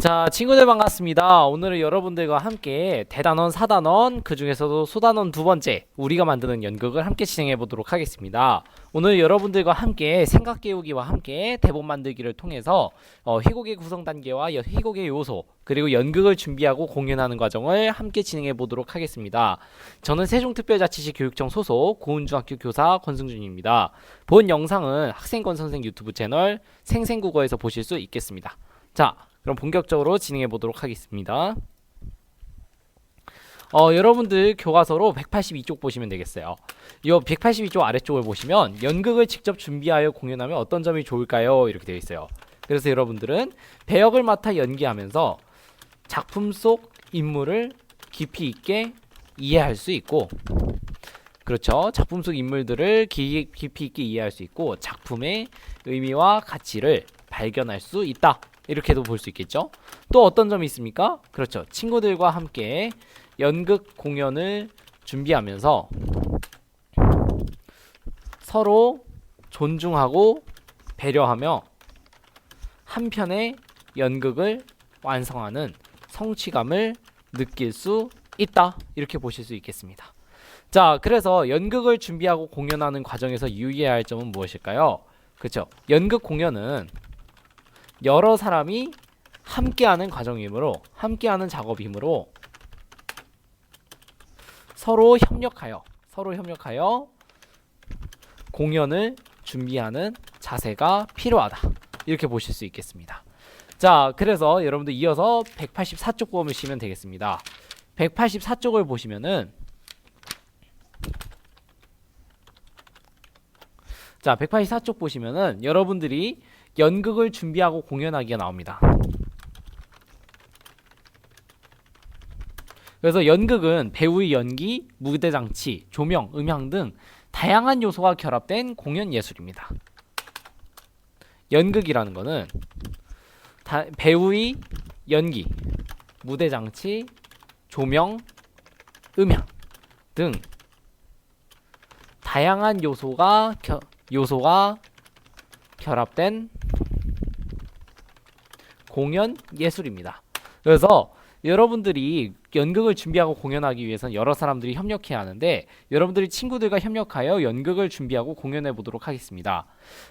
자, 친구들 반갑습니다. 오늘은 여러분들과 함께 대단원, 사단원, 그 중에서도 소단원 두 번째, 우리가 만드는 연극을 함께 진행해 보도록 하겠습니다. 오늘 여러분들과 함께 생각 깨우기와 함께 대본 만들기를 통해서 어, 희곡의 구성 단계와 여- 희곡의 요소, 그리고 연극을 준비하고 공연하는 과정을 함께 진행해 보도록 하겠습니다. 저는 세종특별자치시 교육청 소속 고운중학교 교사 권승준입니다. 본 영상은 학생권 선생 유튜브 채널 생생국어에서 보실 수 있겠습니다. 자, 그럼 본격적으로 진행해 보도록 하겠습니다. 어, 여러분들 교과서로 182쪽 보시면 되겠어요. 이 182쪽 아래쪽을 보시면 연극을 직접 준비하여 공연하면 어떤 점이 좋을까요? 이렇게 되어 있어요. 그래서 여러분들은 배역을 맡아 연기하면서 작품 속 인물을 깊이 있게 이해할 수 있고 그렇죠. 작품 속 인물들을 기- 깊이 있게 이해할 수 있고 작품의 의미와 가치를 발견할 수 있다. 이렇게도 볼 수 있겠죠. 또 어떤 점이 있습니까? 그렇죠. 친구들과 함께 연극 공연을 준비하면서 서로 존중하고 배려하며 한 편의 연극을 완성하는 성취감을 느낄 수 있다. 이렇게 보실 수 있겠습니다. 자, 그래서 연극을 준비하고 공연하는 과정에서 유의해야 할 점은 무엇일까요? 그렇죠. 연극 공연은 여러 사람이 함께하는 과정이므로 함께하는 작업이므로 서로 협력하여 서로 협력하여 공연을 준비하는 자세가 필요하다. 이렇게 보실 수 있겠습니다. 자, 그래서 여러분들 이어서 184쪽 보시면 되겠습니다. 184쪽을 보시면은 자, 184쪽 보시면은 여러분들이 연극을 준비하고 공연하기가 나옵니다. 그래서 연극은 배우의 연기, 무대 장치, 조명, 음향 등 다양한 요소가 결합된 공연 예술입니다. 연극이라는 거는 다- 배우의 연기, 무대 장치, 조명, 음향 등 다양한 요소가 겨, 요소가 결합된 공연 예술입니다. 그래서 여러분들이 연극을 준비하고 공연하기 위해서는 여러 사람들이 협력해야 하는데 여러분들이 친구들과 협력하여 연극을 준비하고 공연해 보도록 하겠습니다.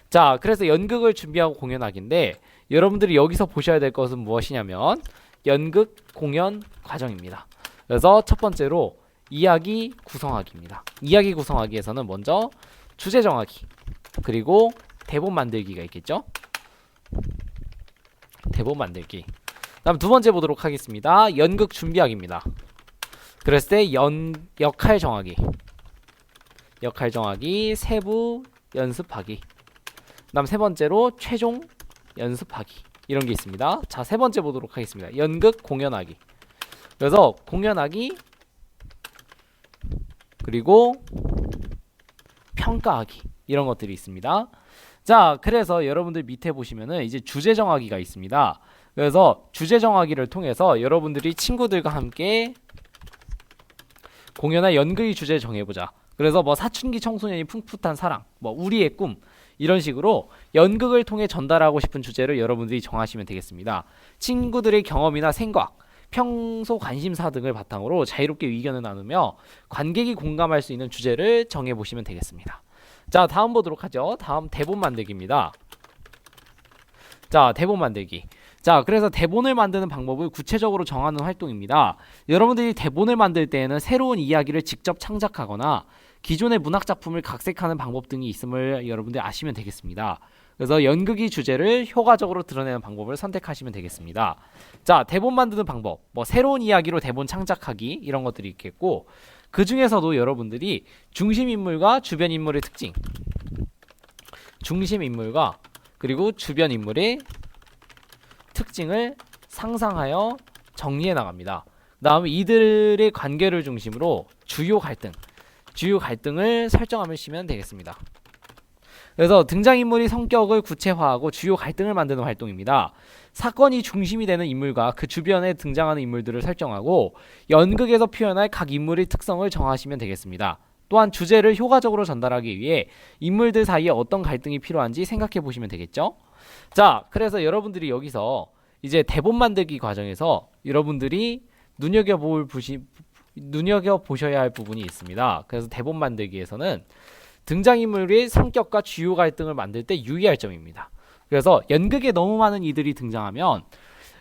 자, 그래서 연극을 준비하고 공연하기인데 여러분들이 여기서 보셔야 될 것은 무엇이냐면 연극 공연 과정입니다. 그래서 첫 번째로 이야기 구성하기입니다. 이야기 구성하기에서는 먼저 주제 정하기 그리고 대본 만들기가 있겠죠? 대본 만들기. 다음 두 번째 보도록 하겠습니다. 연극 준비하기입니다. 그랬을 때 연, 역할 정하기. 역할 정하기, 세부 연습하기. 다음 세 번째로 최종 연습하기. 이런 게 있습니다. 자, 세 번째 보도록 하겠습니다. 연극 공연하기. 그래서 공연하기 그리고 평가하기 이런 것들이 있습니다. 자, 그래서 여러분들 밑에 보시면은 이제 주제 정하기가 있습니다. 그래서 주제 정하기를 통해서 여러분들이 친구들과 함께 공연할 연극의 주제 정해보자. 그래서 뭐 사춘기 청소년이 풋풋한 사랑, 뭐 우리의 꿈 이런 식으로 연극을 통해 전달하고 싶은 주제를 여러분들이 정하시면 되겠습니다. 친구들의 경험이나 생각, 평소 관심사 등을 바탕으로 자유롭게 의견을 나누며 관객이 공감할 수 있는 주제를 정해 보시면 되겠습니다. 자, 다음 보도록 하죠. 다음 대본 만들기입니다. 자, 대본 만들기. 자, 그래서 대본을 만드는 방법을 구체적으로 정하는 활동입니다. 여러분들이 대본을 만들 때에는 새로운 이야기를 직접 창작하거나 기존의 문학 작품을 각색하는 방법 등이 있음을 여러분들이 아시면 되겠습니다. 그래서 연극의 주제를 효과적으로 드러내는 방법을 선택하시면 되겠습니다. 자, 대본 만드는 방법. 뭐 새로운 이야기로 대본 창작하기 이런 것들이 있겠고 그 중에서도 여러분들이 중심 인물과 주변 인물의 특징, 중심 인물과 그리고 주변 인물의 특징을 상상하여 정리해 나갑니다. 그 다음에 이들의 관계를 중심으로 주요 갈등, 주요 갈등을 설정하시면 되겠습니다. 그래서 등장인물의 성격을 구체화하고 주요 갈등을 만드는 활동입니다. 사건이 중심이 되는 인물과 그 주변에 등장하는 인물들을 설정하고 연극에서 표현할 각 인물의 특성을 정하시면 되겠습니다. 또한 주제를 효과적으로 전달하기 위해 인물들 사이에 어떤 갈등이 필요한지 생각해 보시면 되겠죠? 자, 그래서 여러분들이 여기서 이제 대본 만들기 과정에서 여러분들이 눈여겨볼 부시 눈여겨 보셔야 할 부분이 있습니다. 그래서 대본 만들기에서는 등장인물의 성격과 주요 갈등을 만들 때 유의할 점입니다. 그래서 연극에 너무 많은 이들이 등장하면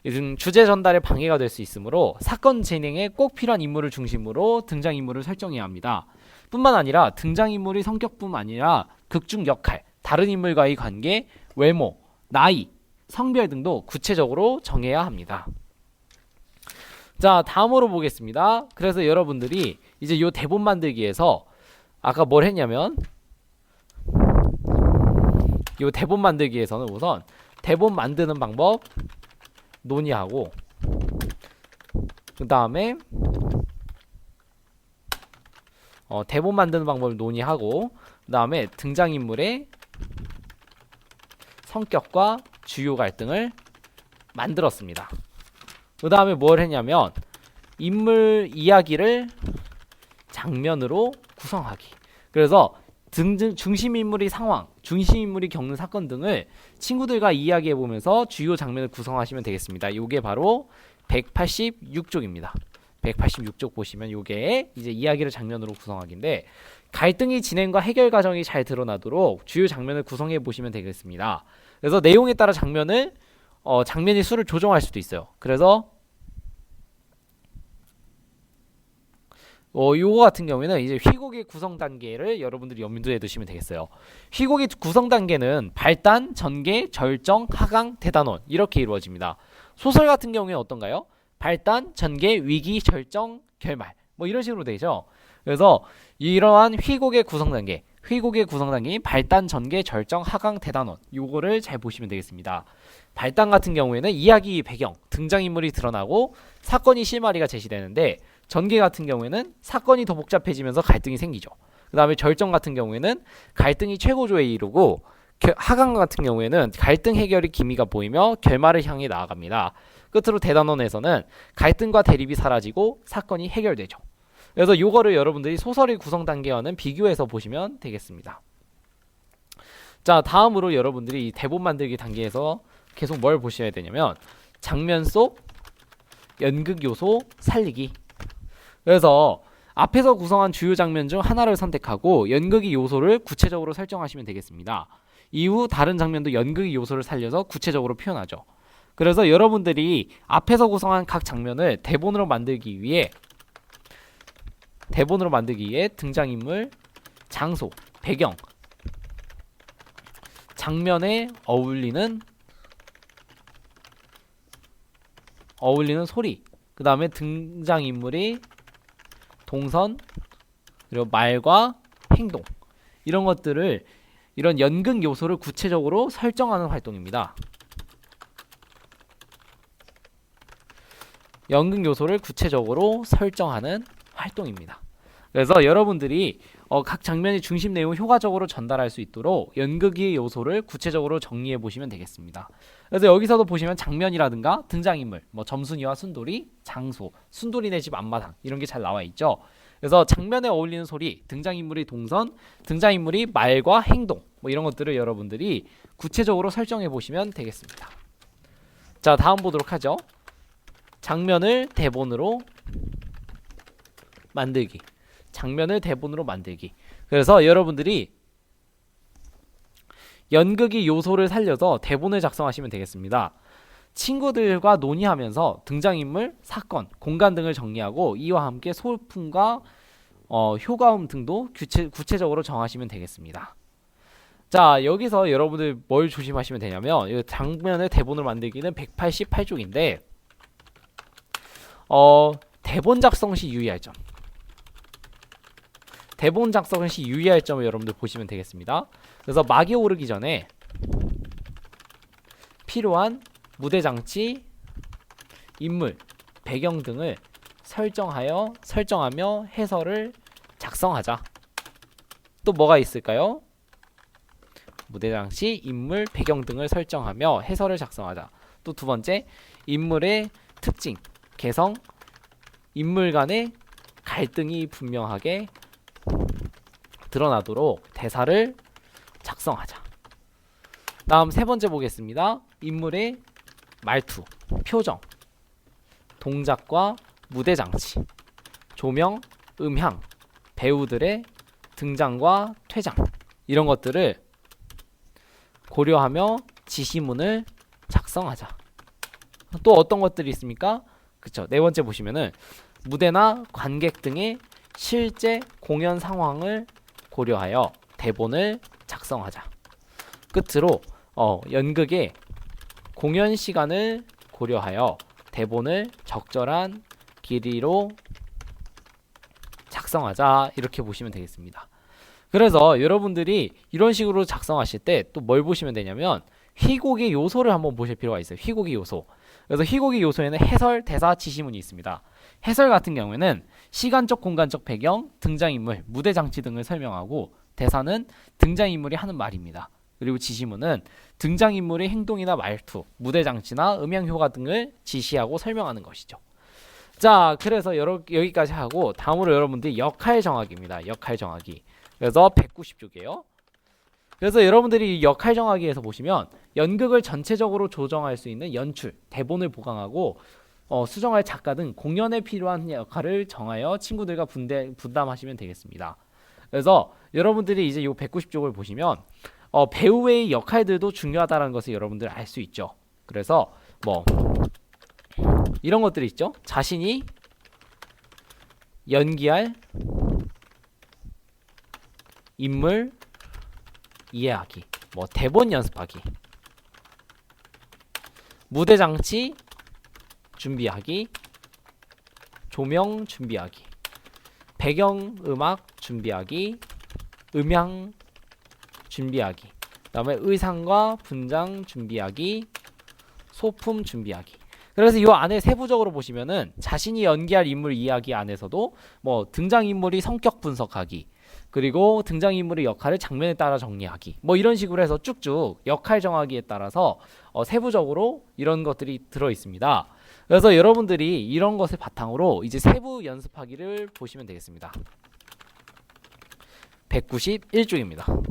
음, 주제 전달에 방해가 될 수 있으므로 사건 진행에 꼭 필요한 인물을 중심으로 등장인물을 설정해야 합니다. 뿐만 아니라 등장인물의 성격뿐만 아니라 극중 역할, 다른 인물과의 관계, 외모, 나이, 성별 등도 구체적으로 정해야 합니다. 자, 다음으로 보겠습니다. 그래서 여러분들이 이제 요 대본 만들기에서 아까 뭘 했냐면 요 대본 만들기에서는 우선 대본 만드는 방법 논의하고 그 다음에 어, 대본 만드는 방법을 논의하고 그 다음에 등장인물의 성격과 주요 갈등을 만들었습니다. 그 다음에 뭘 했냐면 인물 이야기를 장면으로 구성하기. 그래서 등, 중심 인물의 상황, 중심 인물이 겪는 사건 등을 친구들과 이야기해 보면서 주요 장면을 구성하시면 되겠습니다. 이게 바로 186쪽입니다. 186쪽 보시면 이게 이제 이야기를 장면으로 구성하기인데 갈등이 진행과 해결 과정이 잘 드러나도록 주요 장면을 구성해 보시면 되겠습니다. 그래서 내용에 따라 장면을 어, 장면의 수를 조정할 수도 있어요. 그래서 어, 요거 같은 경우에는 이제 휘곡의 구성 단계를 여러분들이 염두에 두시면 되겠어요. 휘곡의 구성 단계는 발단, 전개, 절정, 하강, 대단원 이렇게 이루어집니다. 소설 같은 경우에 어떤가요? 발단, 전개, 위기, 절정, 결말 뭐 이런 식으로 되죠. 그래서 이러한 휘곡의 구성 단계, 휘곡의 구성 단계인 발단, 전개, 절정, 하강, 대단원 요거를 잘 보시면 되겠습니다. 발단 같은 경우에는 이야기 배경, 등장인물이 드러나고 사건이 실마리가 제시되는데 전개 같은 경우에는 사건이 더 복잡해지면서 갈등이 생기죠. 그 다음에 절정 같은 경우에는 갈등이 최고조에 이르고 하강 같은 경우에는 갈등 해결의 기미가 보이며 결말을 향해 나아갑니다. 끝으로 대단원에서는 갈등과 대립이 사라지고 사건이 해결되죠. 그래서 요거를 여러분들이 소설의 구성 단계와는 비교해서 보시면 되겠습니다. 자, 다음으로 여러분들이 대본 만들기 단계에서 계속 뭘 보셔야 되냐면 장면 속 연극 요소 살리기 그래서 앞에서 구성한 주요 장면 중 하나를 선택하고 연극의 요소를 구체적으로 설정하시면 되겠습니다. 이후 다른 장면도 연극의 요소를 살려서 구체적으로 표현하죠. 그래서 여러분들이 앞에서 구성한 각 장면을 대본으로 만들기 위해 대본으로 만들기 위해 등장인물, 장소, 배경, 장면에 어울리는 어울리는 소리, 그 다음에 등장인물이 동선 그리고 말과 행동 이런 것들을 이런 연극 요소를 구체적으로 설정하는 활동입니다. 연극 요소를 구체적으로 설정하는 활동입니다. 그래서 여러분들이 어, 각 장면의 중심 내용을 효과적으로 전달할 수 있도록 연극의 요소를 구체적으로 정리해 보시면 되겠습니다. 그래서 여기서도 보시면 장면이라든가 등장인물, 뭐 점순이와 순돌이, 장소, 순돌이네 집 앞마당 이런 게 잘 나와 있죠. 그래서 장면에 어울리는 소리, 등장인물의 동선, 등장인물이 말과 행동 뭐 이런 것들을 여러분들이 구체적으로 설정해 보시면 되겠습니다. 자, 다음 보도록 하죠. 장면을 대본으로 만들기. 장면을 대본으로 만들기. 그래서 여러분들이 연극의 요소를 살려서 대본을 작성하시면 되겠습니다. 친구들과 논의하면서 등장인물, 사건, 공간 등을 정리하고 이와 함께 소품과 어, 효과음 등도 구체, 구체적으로 정하시면 되겠습니다. 자 여기서 여러분들 뭘 조심하시면 되냐면 이 장면을 대본으로 만들기는 188쪽인데 어, 대본 작성 시 유의할 점 대본 작성 시 유의할 점을 여러분들 보시면 되겠습니다. 그래서 막이 오르기 전에 필요한 무대 장치, 인물, 배경 등을 설정하여 설정하며 해설을 작성하자. 또 뭐가 있을까요? 무대 장치, 인물, 배경 등을 설정하며 해설을 작성하자. 또 두 번째, 인물의 특징, 개성, 인물 간의 갈등이 분명하게 드러나도록 대사를 작성하자. 다음 세 번째 보겠습니다. 인물의 말투, 표정, 동작과 무대 장치, 조명, 음향, 배우들의 등장과 퇴장 이런 것들을 고려하며 지시문을 작성하자. 또 어떤 것들이 있습니까? 그쵸. 네 번째 보시면은 무대나 관객 등의 실제 공연 상황을 고려하여 대본을 작성하자. 끝으로 어, 연극의 공연 시간을 고려하여 대본을 적절한 길이로 작성하자 이렇게 보시면 되겠습니다. 그래서 여러분들이 이런 식으로 작성하실 때 또 뭘 보시면 되냐면 희곡의 요소를 한번 보실 필요가 있어요. 희곡의 요소. 그래서 희곡의 요소에는 해설, 대사, 지시문이 있습니다. 해설 같은 경우에는 시간적, 공간적 배경, 등장인물, 무대 장치 등을 설명하고 대사는 등장인물이 하는 말입니다. 그리고 지시문은 등장인물의 행동이나 말투, 무대 장치나 음향 효과 등을 지시하고 설명하는 것이죠. 자, 그래서 여러, 여기까지 하고 다음으로 여러분들이 역할 정하기입니다. 역할 정하기. 그래서 190쪽이에요. 그래서 여러분들이 이 역할 정하기에서 보시면 연극을 전체적으로 조정할 수 있는 연출, 대본을 보강하고 어, 수정할 작가 등 공연에 필요한 역할을 정하여 친구들과 분대, 분담하시면 되겠습니다. 그래서 여러분들이 이제 이 190쪽을 보시면 어, 배우의 역할들도 중요하다는 것을 여러분들 알 수 있죠. 그래서 뭐 이런 것들이 있죠. 자신이 연기할 인물 이해하기, 뭐 대본 연습하기, 무대 장치 준비하기, 조명 준비하기, 배경 음악 준비하기, 음향 준비하기, 그 다음에 의상과 분장 준비하기, 소품 준비하기. 그래서 이 안에 세부적으로 보시면은 자신이 연기할 인물 이야기 안에서도 뭐 등장 인물이 성격 분석하기, 그리고 등장인물의 역할을 장면에 따라 정리하기 뭐 이런 식으로 해서 쭉쭉 역할 정하기에 따라서 어, 세부적으로 이런 것들이 들어 있습니다. 그래서 여러분들이 이런 것을 바탕으로 이제 세부 연습하기를 보시면 되겠습니다. 191쪽입니다.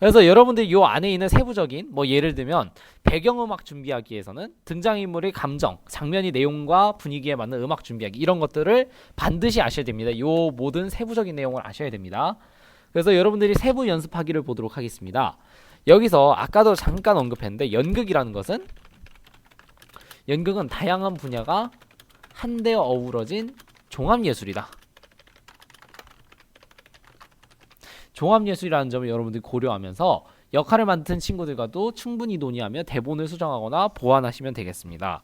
그래서 여러분들이 이 안에 있는 세부적인 뭐 예를 들면 배경음악 준비하기에서는 등장인물의 감정, 장면의 내용과 분위기에 맞는 음악 준비하기 이런 것들을 반드시 아셔야 됩니다. 이 모든 세부적인 내용을 아셔야 됩니다. 그래서 여러분들이 세부 연습하기를 보도록 하겠습니다. 여기서 아까도 잠깐 언급했는데 연극이라는 것은 연극은 다양한 분야가 한데 어우러진 종합예술이다. 종합예술이라는 점을 여러분들이 고려하면서 역할을 맡은 친구들과도 충분히 논의하며 대본을 수정하거나 보완하시면 되겠습니다.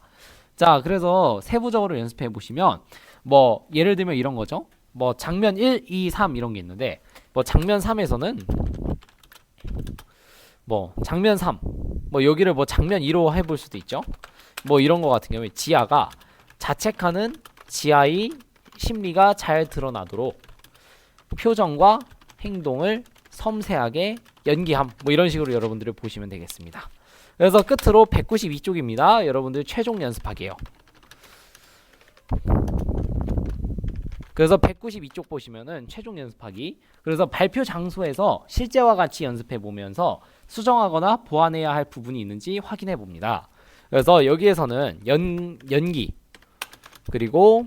자, 그래서 세부적으로 연습해 보시면 뭐 예를 들면 이런 거죠. 뭐 장면 1, 2, 3 이런 게 있는데 뭐 장면 3에서는 뭐 장면 3, 뭐 여기를 뭐 장면 2로 해 볼 수도 있죠. 뭐 이런 거 같은 경우에 지아가 자책하는 지아의 심리가 잘 드러나도록 표정과 행동을 섬세하게 연기함 뭐 이런 식으로 여러분들을 보시면 되겠습니다. 그래서 끝으로 192쪽입니다. 여러분들 최종 연습하기예요. 그래서 192쪽 보시면은 최종 연습하기. 그래서 발표 장소에서 실제와 같이 연습해 보면서 수정하거나 보완해야 할 부분이 있는지 확인해 봅니다. 그래서 여기에서는 연 연기 그리고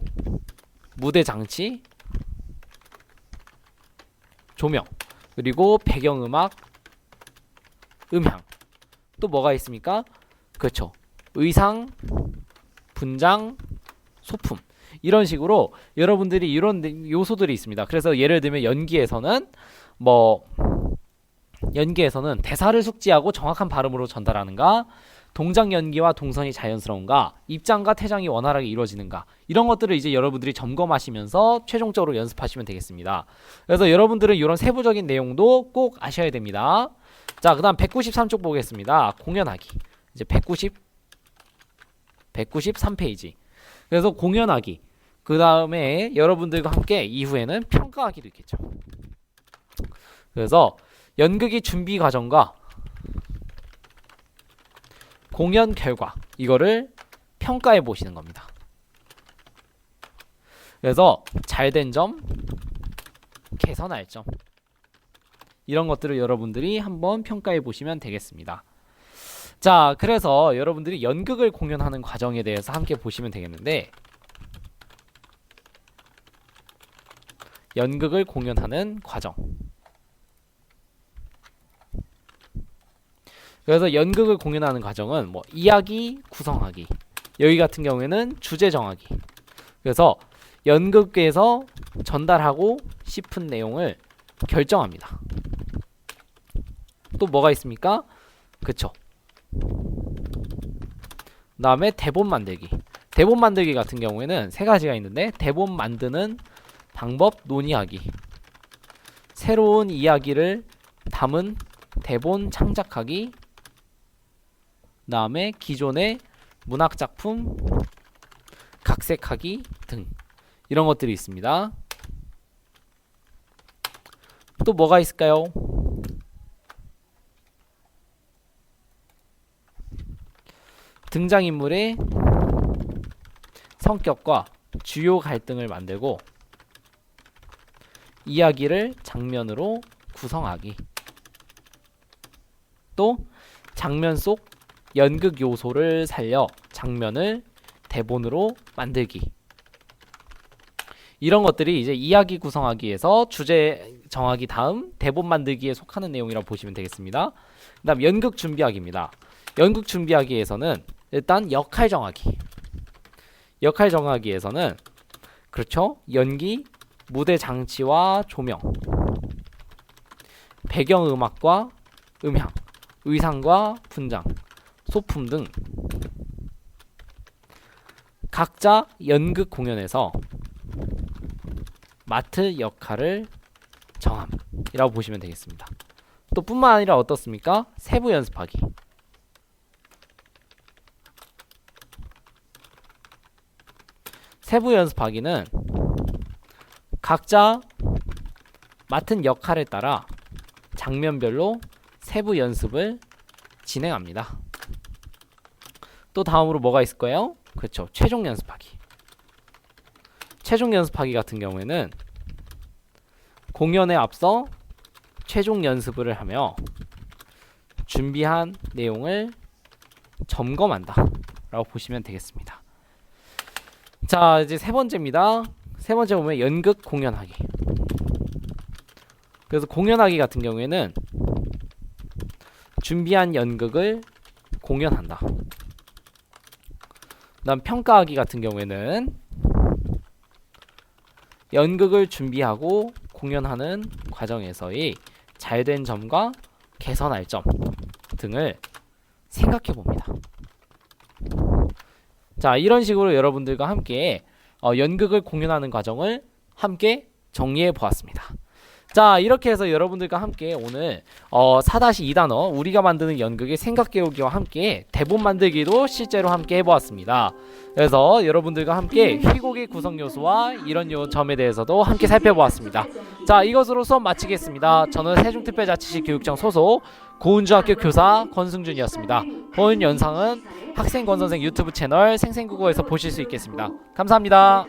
무대 장치 조명 그리고 배경음악 음향. 또 뭐가 있습니까? 그렇죠. 의상 분장 소품. 이런 식으로 여러분들이 이런 요소들이 있습니다. 그래서 예를 들면 연기에서는 뭐 연기에서는 대사를 숙지하고 정확한 발음으로 전달하는가 동작 연기와 동선이 자연스러운가, 입장과 퇴장이 원활하게 이루어지는가 이런 것들을 이제 여러분들이 점검하시면서 최종적으로 연습하시면 되겠습니다. 그래서 여러분들은 이런 세부적인 내용도 꼭 아셔야 됩니다. 자, 그 다음 193쪽 보겠습니다. 공연하기. 이제 190 193페이지. 그래서 공연하기. 그 다음에 여러분들과 함께 이후에는 평가하기도 있겠죠. 그래서 연극의 준비 과정과 공연 결과 이거를 평가해 보시는 겁니다. 그래서 잘 된 점, 개선할 점 이런 것들을 여러분들이 한번 평가해 보시면 되겠습니다. 자, 그래서 여러분들이 연극을 공연하는 과정에 대해서 함께 보시면 되겠는데 연극을 공연하는 과정. 그래서 연극을 공연하는 과정은 뭐 이야기 구성하기. 여기 같은 경우에는 주제 정하기. 그래서 연극에서 전달하고 싶은 내용을 결정합니다. 또 뭐가 있습니까? 그쵸. 그 다음에 대본 만들기. 대본 만들기 같은 경우에는 세 가지가 있는데 대본 만드는 방법 논의하기. 새로운 이야기를 담은 대본 창작하기. 그 다음에 기존의 문학 작품 각색하기 등 이런 것들이 있습니다. 또 뭐가 있을까요? 등장인물의 성격과 주요 갈등을 만들고 이야기를 장면으로 구성하기. 또 장면 속 연극 요소를 살려 장면을 대본으로 만들기. 이런 것들이 이제 이야기 구성하기에서 주제 정하기 다음 대본 만들기에 속하는 내용이라고 보시면 되겠습니다. 그 다음 연극 준비하기입니다. 연극 준비하기에서는 일단 역할 정하기. 역할 정하기에서는 그렇죠. 연기, 무대 장치와 조명, 배경 음악과 음향, 의상과 분장, 소품 등 각자 연극 공연에서 마트 역할을 정함이라고 보시면 되겠습니다. 또 뿐만 아니라 어떻습니까? 세부 연습하기. 세부 연습하기는 각자 맡은 역할에 따라 장면별로 세부 연습을 진행합니다. 또 다음으로 뭐가 있을까요? 그렇죠. 최종 연습하기. 최종 연습하기 같은 경우에는 공연에 앞서 최종 연습을 하며 준비한 내용을 점검한다. 라고 보시면 되겠습니다. 자, 이제 세 번째입니다. 세 번째 보면 연극 공연하기. 그래서 공연하기 같은 경우에는 준비한 연극을 공연한다. 그다음 평가하기 같은 경우에는 연극을 준비하고 공연하는 과정에서의 잘된 점과 개선할 점 등을 생각해 봅니다. 자, 이런 식으로 여러분들과 함께 어, 연극을 공연하는 과정을 함께 정리해 보았습니다. 자, 이렇게 해서 여러분들과 함께 오늘 어, 4-2단어 우리가 만드는 연극의 생각 깨우기와 함께 대본 만들기도 실제로 함께 해보았습니다. 그래서 여러분들과 함께 희곡의 구성 요소와 이런 요 점에 대해서도 함께 살펴보았습니다. 자, 이것으로 수업 마치겠습니다. 저는 세종특별자치시 교육청 소속 고운중학교 교사 권승준이었습니다. 본 영상은 학생 권선생 유튜브 채널 생생국어에서 보실 수 있겠습니다. 감사합니다.